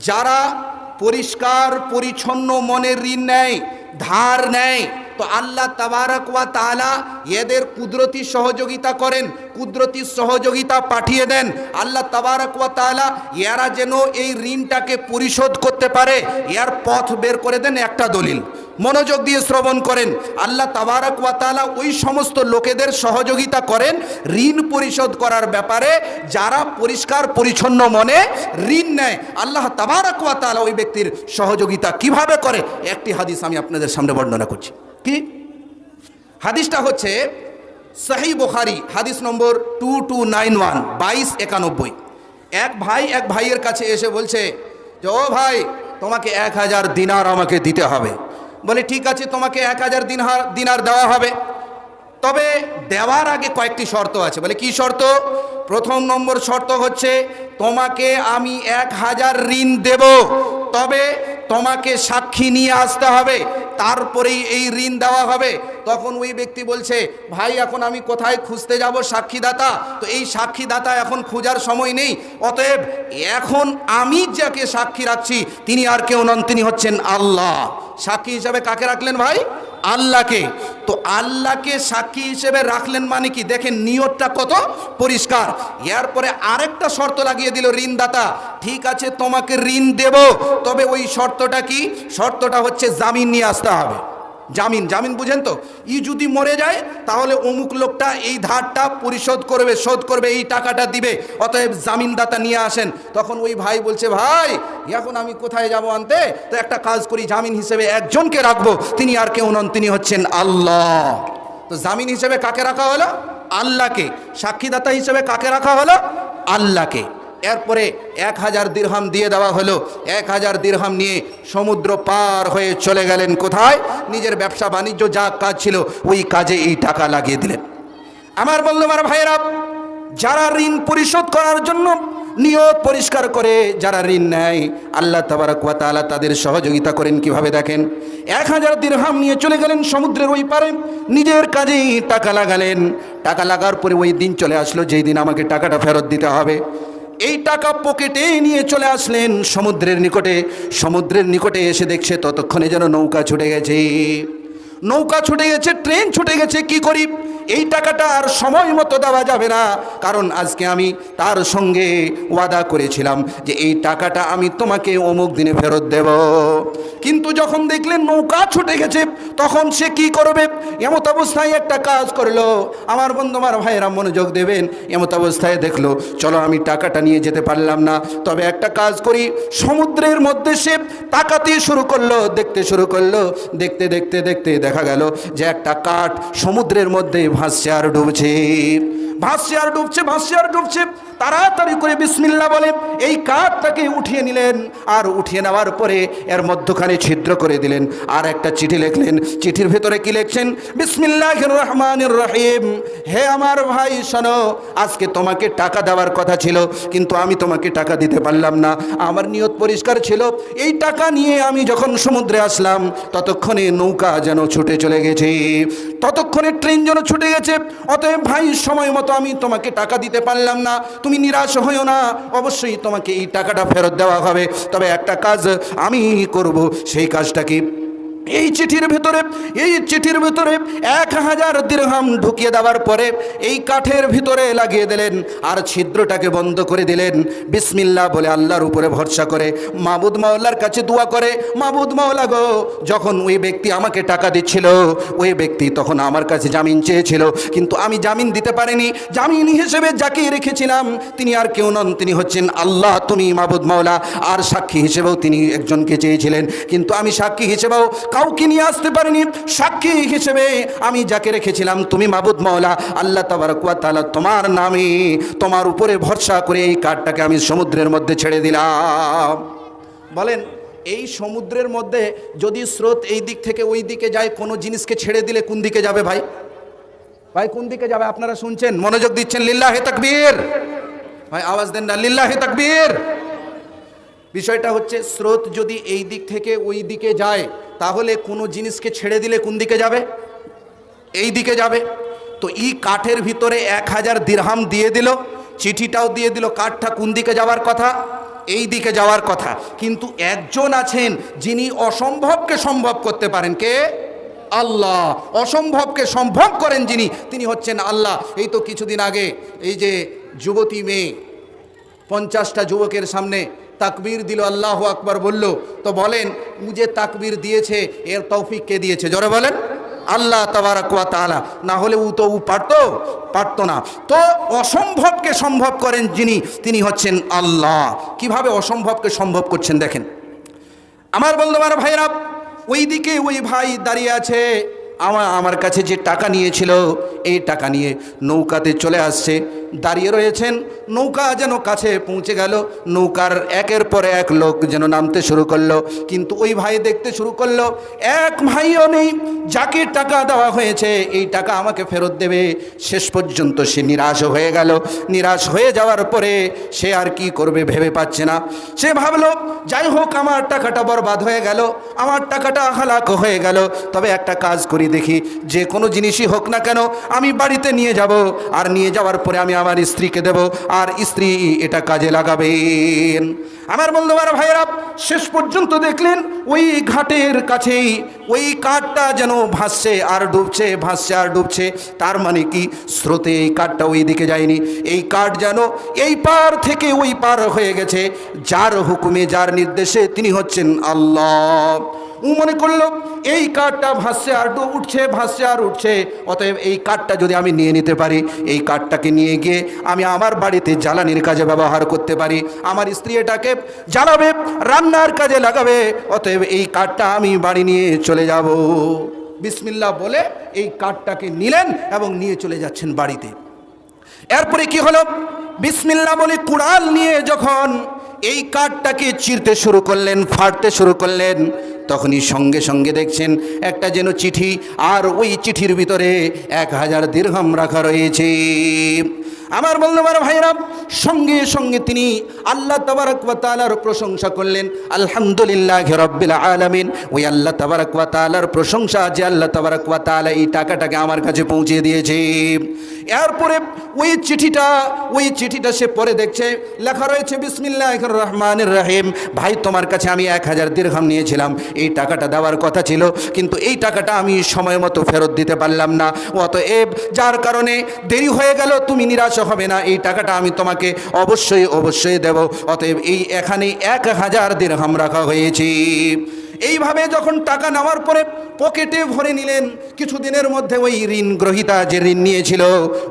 যারা পরিষ্কার পরিচ্ছন্ন মনের ঋণ নেয় ধার নেয় তো আল্লাহ তাবারক ওয়া তাআলা এদের কুদরতি সহযোগিতা করেন, কুদরতি সহযোগিতা পাঠিয়ে দেন। আল্লাহ তাবারক ওয়া তাআলা এরা যেন এই ঋণটাকে পরিশোধ করতে পারে, এর পথ বের করে দেন একটা দলিল। মনোযোগ দিয়ে শ্রবণ করেন। আল্লাহ তাবারক ওয়া তাআলা ওই সমস্ত লোকেদের সহযোগিতা করেন ঋণ পরিশোধ করার ব্যাপারে, যারা পরিষ্কার, পরিচ্ছন্ন মনে ঋণ নেয়। আল্লাহ তাবারক ওয়া তাআলা ওই ব্যক্তির সহযোগিতা কীভাবে করে? একটি হাদিস আমি আপনাদের সামনে বর্ণনা করছি। কি? হাদিসটা হচ্ছে সাহি বুখারি, হাদিস number two two nine one বাইশ একানব্বই। এক ভাই এক ভাইয়ের কাছে এসে বলছে যে, ও ভাই, তোমাকে এক হাজার দিনার আমাকে দিতে হবে। বলে, ঠিক আছে, তোমাকে এক হাজার দিনহার, দিনার দেওয়া হবে। তবে দেওয়ার আগে কয়েকটি শর্ত আছে। বলে, কি শর্ত? প্রথম নম্বর শর্ত হচ্ছে, তোমাকে আমি এক হাজার ঋণ দেব। তবে তোমাকে সাক্ষী নিয়ে আসতে হবে। তারপরেই এই ঋণ দেওয়া হবে। তখন ওই ব্যক্তি বলছে, ভাই, এখন আমি কোথায় খুঁজতে যাব সাক্ষীদাতা? তো এই সাক্ষীদাতা এখন খোঁজার সময় নেই। অতএব এখন আমি যাকে সাক্ষী রাখছি, তিনি আর কেউ নন, তিনি হচ্ছেন আল্লাহ। সাক্ষী হিসাবে কাকে রাখলেন ভাই? আল্লাহকে। তো আল্লাহকে সাক্ষী হিসেবে রাখলেন মানে কি? দেখেন নিয়তটা কত পরিষ্কার। এরপরে আরেকটা শর্ত লাগিয়ে দিল ঋণদাতা। ঠিক আছে, তোমাকে ঋণ দেব, তবে ওই শর্তটা কি? শর্তটা হচ্ছে জামিন নিয়ে আসতে হবে। জামিন জামিন বুঝেন তো? ই যদি মরে যায়, তাহলে অমুক লোকটা এই ধারটা পরিশোধ করবে, শোধ করবে, এই টাকাটা দিবে। অতএব জামিনদাতা নিয়ে আসেন। তখন ওই ভাই বলছে, ভাই, এখন আমি কোথায় যাব আনতে? তো একটা কাজ করি, জামিন হিসেবে একজনকে রাখব। তিনি আর কেউ নন, তিনি হচ্ছেন আল্লাহ। তো জামিন হিসেবে কাকে রাখা হলো? আল্লাহকে। সাক্ষীদাতা হিসেবে কাকে রাখা হলো? আল্লাহকে। এরপরে এক হাজার দিরহাম দিয়ে দেওয়া হলো। এক হাজার দিরহাম নিয়ে সমুদ্র পার হয়ে চলে গেলেন কোথায়? নিজের ব্যবসা বাণিজ্য যা কাজ ছিল, ওই কাজে এই টাকা লাগিয়ে দিলেন। আমার বলল আমার ভাইয়েরা, যারা ঋণ পরিশোধ করার জন্য নিয়ত পরিষ্কার করে, যারা ঋণ নেয়, আল্লাহ তাবারক ওয়া তাআলা তাদের সহযোগিতা করেন কীভাবে দেখেন? এক হাজার দিরহাম নিয়ে চলে গেলেন সমুদ্রের ওই পারে, নিজের কাজেই টাকা লাগালেন। টাকা লাগার পরে ওই দিন চলে আসলো, যেই দিন আমাকে টাকাটা ফেরত দিতে হবে। এই টাকা পকেটে নিয়ে চলে আসলেন সমুদ্রের নিকটে। সমুদ্রের নিকটে এসে দেখছে ততক্ষণে যেন নৌকা ছুটে গেছে। নৌকা ছুটে গেছে, ট্রেন ছুটে গেছে, কি করি? এই টাকাটা আর সময় মতো দেওয়া যাবে না। কারণ আজকে আমি তার সঙ্গে ওয়াদা করেছিলাম যে এই টাকাটা আমি তোমাকে অমুক দিনে ফেরত দেব। কিন্তু যখন দেখলেন নৌকা ছুটে গেছে, তখন সে কি করবে? এমত অবস্থায় একটা কাজ করল। আমার বন্ধু, আমার ভাইয়েরা মনোযোগ দেবেন। এমত অবস্থায় দেখল, চলো আমি টাকাটা নিয়ে যেতে পারলাম না। তবে একটা কাজ করি। সমুদ্রের মধ্যে সে তাকাতে শুরু করল, দেখতে শুরু করল, দেখতে দেখতে দেখতে দেখা গেল যে একটা কাঠ সমুদ্রের মধ্যে ভাসছে আর ডুবছে ভাসছে আর ডুবছে, ভাসছে আর ডুবছে। তাড়াতাড়ি করে বিসমিল্লা বলে, এই কাঠটাকে উঠিয়ে নিলেন আর উঠিয়ে নেওয়ার পরে এর মধ্যখানে ছিদ্র করে দিলেন। আর একটা চিঠি লিখলেন। চিঠির ভেতরে কি লিখছেন? বিসমিল্লাহ রহমানির রহিম। হে আমার ভাই, শোনো, আজকে তোমাকে টাকা দেওয়ার কথা ছিল, কিন্তু আমি তোমাকে টাকা দিতে পারলাম না। আমার নিয়ত পরিষ্কার ছিল, এই টাকা নিয়ে আমি যখন সমুদ্রে আসলাম, ততক্ষণে নৌকা যেন ছুটে চলে গেছে। ততক্ষণে ট্রেন যেন ছুটে গেছে। অতএব ভাই, সময় মতো আমি তোমাকে টাকা দিতে পারলাম না। তুমি নিরাশ হইও না। অবশ্যই তোমাকে এই টাকাটা ফেরত দেওয়া হবে। তবে একটা কাজ আমি করব। সেই কাজটা কি? এই চিঠির ভেতরে, এই চিঠির ভেতরে এক হাজার দিরহাম ঢুকিয়ে দেওয়ার পরে এই কাঠের ভিতরে লাগিয়ে দিলেন আর ছিদ্রটাকে বন্ধ করে দিলেন। বিসমিল্লা বলে আল্লাহর উপরে ভরসা করে মাবুদ মাওলার কাছে দোয়া করে মাবুদ মাওলা গো, যখন ওই ব্যক্তি আমাকে টাকা দিচ্ছিল, ওই ব্যক্তি তখন আমার কাছে জামিন চেয়েছিল, কিন্তু আমি জামিন দিতে পারিনি, জামিন হিসেবে যাকে রেখেছিলাম, তিনি আর কেউ নন, তিনি হচ্ছেন আল্লাহ, তুমি মাবুদ মাওলা, আর সাক্ষী হিসেবেও তিনি একজনকে চেয়েছিলেন। কিন্তু আমি সাক্ষী হিসেবেও কাউকে নিয়ে আসতে পারিনি। সাক্ষী হিসেবে আমি যাকে রেখেছিলাম, তুমি মাবুদ মাওলা। আল্লাহ তালা তোমার নামে, তোমার উপরে ভরসা করে এই কাঠটাকে আমি সমুদ্রের মধ্যে ছেড়ে দিলাম। বলেন, এই সমুদ্রের মধ্যে যদি স্রোত এই দিক থেকে ওই দিকে যায়, কোনো জিনিসকে ছেড়ে দিলে কোন দিকে যাবে ভাই? ভাই, কোন দিকে যাবে আপনারা শুনছেন? মনোযোগ দিচ্ছেন, লিল্লাহে তাকবীর। ভাই, আওয়াজ দেন না, লিল্লাহে তাকবীর। বিষয়টা হচ্ছে স্রোত যদি এই দিক থেকে ওই দিকে যায়, তাহলে কোনো জিনিসকে ছেড়ে দিলে কোন দিকে যাবে? এই দিকে যাবে। তো ই কাঠের ভিতরে এক হাজার দিরহাম দিয়ে দিল, চিঠিটাও দিয়ে দিল, কাঠটা কোন দিকে যাওয়ার কথা? এই দিকে যাওয়ার কথা। কিন্তু একজন আছেন যিনি অসম্ভবকে সম্ভব করতে পারেন কে? আল্লাহ। অসম্ভবকে সম্ভব করেন যিনি, তিনি হচ্ছেন আল্লাহ। এই তো কিছুদিন আগে এই যে যুবতী মেয়ে, পঞ্চাশটা যুবকের সামনে তাকবীর দিল, আল্লাহ আকবার বলল, তো বলেন যে তাকবীর দিয়েছে, এর তৌফিক কে দিয়েছে? জোরে বলেন, আল্লাহ তাআলা। না হলে উ তো উ পারতো? পারতো না। তো অসম্ভবকে সম্ভব করেন যিনি, তিনি হচ্ছেন আল্লাহ। কীভাবে অসম্ভবকে সম্ভব করছেন দেখেন। আমার পারো ভাইরা ওই দিকে ওই ভাই দাঁড়িয়ে আছে। আমার আমার কাছে যে টাকা নিয়েছিল, এই টাকা নিয়ে নৌকাতে চলে আসছে। দাঁড়িয়ে রয়েছেন। নৌকা যেন কাছে পৌঁছে গেল। নৌকার একের পর এক লোক যেন নামতে শুরু করল। কিন্তু ওই ভাই দেখতে শুরু করল, এক ভাইও নেই, যাকে টাকা দেওয়া হয়েছে, এই টাকা আমাকে ফেরত দেবে। শেষ পর্যন্ত সে নিরাশ হয়ে গেল। নিরাশ হয়ে যাওয়ার পরে সে আর কি করবে ভেবে পাচ্ছে না। সে ভাবলো, যাই হোক, আমার টাকাটা বরবাদ হয়ে গেল। আমার টাকাটা হালাক হয়ে গেল। তবে একটা কাজ করি দেখি। যে কোনো জিনিসই হোক না কেন, আমি বাড়িতে নিয়ে যাব। আর নিয়ে যাওয়ার পরে আমি আমার স্ত্রীকে দেব আর স্ত্রী এটা কাজে লাগাবেন। আমার বন্ধুবার ভাইয়েরা, শেষ পর্যন্ত দেখলেন ওই ঘাটের কাছেই ওই কাঠটা যেন ভাসছে আর ডুবছে, ভাসছে আর ডুবছে। তার মানে কি? স্রোতে এই কাঠটা ওই দিকে যায়নি। এই কাঠ যেন এই পার থেকে ওই পার হয়ে গেছে। যার হুকুমে, যার নির্দেশে তিনি হচ্ছেন আল্লাহ। ও মনে করল, এই কাঠটা ভাসছে আর উঠছে, ভাসছে আর উঠছে। অতএব এই কাঠটা যদি আমি নিয়ে নিতে পারি, এই কাঠটাকে নিয়ে গিয়ে আমি আমার বাড়িতে জ্বালানির কাজে ব্যবহার করতে পারি। আমার স্ত্রী এটাকে জ্বালাবে, রান্নার কাজে লাগাবে। অতএব এই কাঠটা আমি বাড়ি নিয়ে চলে যাব। বিসমিল্লা বলে এই কাঠটাকে নিলেন এবং নিয়ে চলে যাচ্ছেন বাড়িতে। এরপরে কি হলো? বিসমিল্লা বলে কুড়াল নিয়ে যখন এই কাঠটাকে চিরতে শুরু করলেন, ফাটতে শুরু করলেন তখনই সঙ্গে সঙ্গে দেখছেন একটা যেন চিঠি, আর ওই চিঠির ভিতরে এক হাজার দীর্ঘম রাখা রয়েছে। আমার বন্ধুবার ভাইরা সঙ্গে সঙ্গে তিনি আল্লাহ তাবারক ওয়া তাআলার প্রশংসা করলেন। আলহামদুলিল্লাহ আলামিন। ওই আল্লাহ তাবারক ওয়া তাআলার প্রশংসা যে আল্লাহ তাবারক এই টাকাটাকে আমার কাছে পৌঁছে দিয়েছে। এরপরে ওই চিঠিটা ওই চিঠিটা সে পরে দেখছে, লেখা রয়েছে বিসমিল্লাহ রহমানির রহিম ভাই তোমার কাছে আমি এক হাজার দীর্ঘম নিয়েছিলাম। এই টাকাটা দেওয়ার কথা ছিল, কিন্তু এই টাকাটা আমি সময় মতো ফেরত দিতে পারলাম না। অতএব যার কারণে দেরি হয়ে গেল, তুমি নিরাশ হবে না। এই টাকাটা আমি তোমাকে অবশ্যই অবশ্যই দেব। অতএব এই এখানে এক হাজার দীর্ঘম রাখা হয়েছে। এইভাবে যখন টাকা নেওয়ার পরে পকেটে ভরে নিলেন, কিছুদিনের মধ্যে ওই ঋণ গ্রহিতা যে ঋণ নিয়েছিল,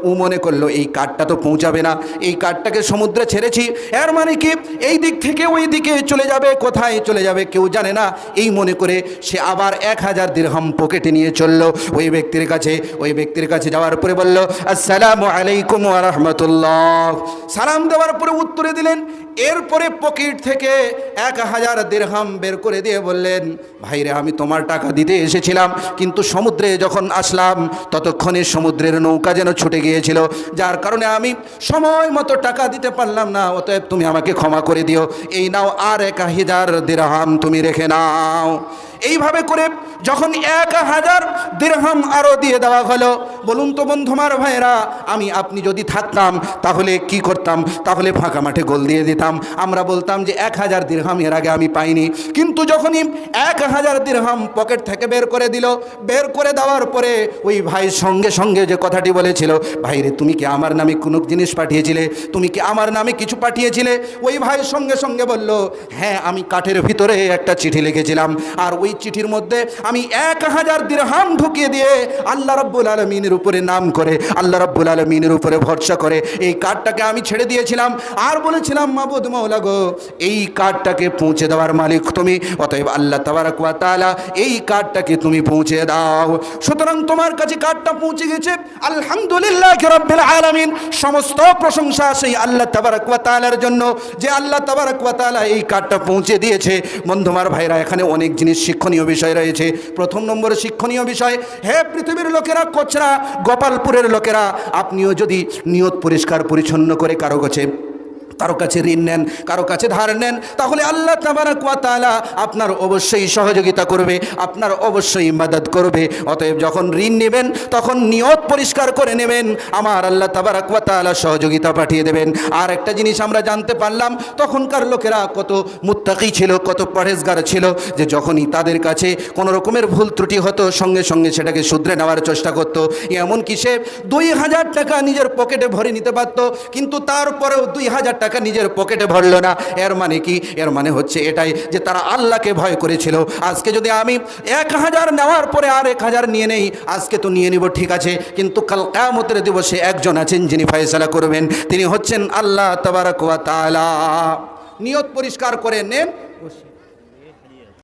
ও মনে করল, এই কার্ডটা তো পৌঁছাবে না, এই কার্ডটাকে সমুদ্রে ছেড়েছি, এর মানে কি? এই দিক থেকে ওই দিকে চলে যাবে, কোথায় চলে যাবে কেউ জানে না। এই মনে করে সে আবার এক হাজার দীর্ঘম পকেটে নিয়ে চলল। ওই ব্যক্তির কাছে, ওই ব্যক্তির কাছে যাওয়ার পরে বলল, আসসালামু আলাইকুম রহমতুল্লাহ। সালাম দেওয়ার পরে উত্তরে দিলেন, এরপরে পকেট থেকে এক হাজার দেড়হাম বের করে দিয়ে বললেন ভাইরে, আমি তোমার টাকা দিতে এসেছিলাম, কিন্তু সমুদ্রে যখন আসলাম, ততক্ষণে সমুদ্রের নৌকা যেন ছুটে গিয়েছিল, যার কারণে আমি সময় মতো টাকা দিতে পারলাম না। অতএব তুমি আমাকে ক্ষমা করে দিও। এই নাও আর এক হাজার দেড়হাম তুমি রেখে নাও। এইভাবে করে যখন এক হাজার দেড়হাম আরও দিয়ে দেওয়া হলো, বলুন তো বন্ধুমার ভাইয়েরা, আমি আপনি যদি থাকতাম, তাহলে কি করতাম? তাহলে ফাঁকা মাঠে গোল দিয়ে দিতাম। আমরা বলতাম যে এক হাজার দীর্ঘাম এর আগে আমি পাইনি। কিন্তু যখনই এক হাজার দীর্ঘাম পকেট থেকে বের করে দিল, বের করে দেওয়ার পরে ওই ভাই সঙ্গে সঙ্গে যে কথাটি বলেছিল ভাইরে তুমি কি আমার নামে কোনো জিনিস পাঠিয়েছিলে? তুমি কি আমার নামে কিছু পাঠিয়েছিলে? ওই ভাই সঙ্গে সঙ্গে বলল হ্যাঁ আমি কাঠের ভিতরে একটা চিঠি লিখেছিলাম, আর ওই চিঠির মধ্যে আমি এক হাজার দিরহাম ঢুকিয়ে দিয়ে আল্লাহ রব্বুল আলমিনের উপরে নাম করে, আল্লাহ রব্বুল আলমিনের উপরে ভরসা করে। এই কার্ডটাকে আমি ছেড়ে দিয়েছিলাম। আর বলেছিলাম, মাবুদ মৌলা গো, এই কার্ডটাকে পৌঁছে দেওয়ার মালিক তুমি। অতএব আল্লাহ তাবারক ওয়া তাআলা এই কার্ডটাকে তুমি পৌঁছে দাও। সুতরাং তোমার কাছে কার্ডটা পৌঁছে গেছে। আলহামদুলিল্লাহ রব্বিল আলামিন। সমস্ত প্রশংসা সেই আল্লাহ তাবারক ওয়া তাআলার জন্য যে আল্লাহ তাবারক ওয়া তাআলা এই কার্ডটা পৌঁছে দিয়েছে। বন্ধুমার ভাইরা, এখানে অনেক জিনিস শিক্ষণীয় বিষয় রয়েছে। প্রথম নম্বরে শিক্ষণীয় বিষয়, হে পৃথিবীর লোকেরা, কোচরা গোপালপুরের লোকেরা, আপনিও যদি নিয়ত পরিষ্কার পরিচ্ছন্ন করে কারও কাছে কারও কাছে ঋণ নেন, কারও কাছে ধার নেন, তাহলে আল্লাহ তাবারাক ওয়া আপনার অবশ্যই সহযোগিতা করবে, আপনার অবশ্যই মাদত করবে। অতএব যখন ঋণ নেবেন, তখন নিয়ত পরিষ্কার করে নেবেন, আমার আল্লাহ তাবারাক ওয়া সহযোগিতা পাঠিয়ে দেবেন। আর একটা জিনিস আমরা জানতে পারলাম, তখনকার লোকেরা কত মুত্তাকি ছিল, কত পরেজগার ছিল, যে যখনই তাদের কাছে কোনো রকমের ভুল ত্রুটি হতো, সঙ্গে সঙ্গে সেটাকে শুধরে নেওয়ার চেষ্টা করতো। এমনকি সে দুই হাজার টাকা নিজের পকেটে ভরে নিতে পারতো, কিন্তু তারপরেও দুই হাজার টাকা নিজের পকেটে ভরল না। এর মানে কি? এর মানে হচ্ছে এটাই যে তারা আল্লাহকে ভয় করেছিল। আজকে যদি আমি এক হাজার নেওয়ার পরে আর এক হাজার নিয়ে নেই, আজকে তো নিয়ে নিব, ঠিক আছে। কিন্তু কাল কামতের দিবসে একজন আছেন যিনি ফয়সলা করবেন। তিনি হচ্ছেন আল্লাহ তবারক নিয়ত পরিষ্কার করে নেন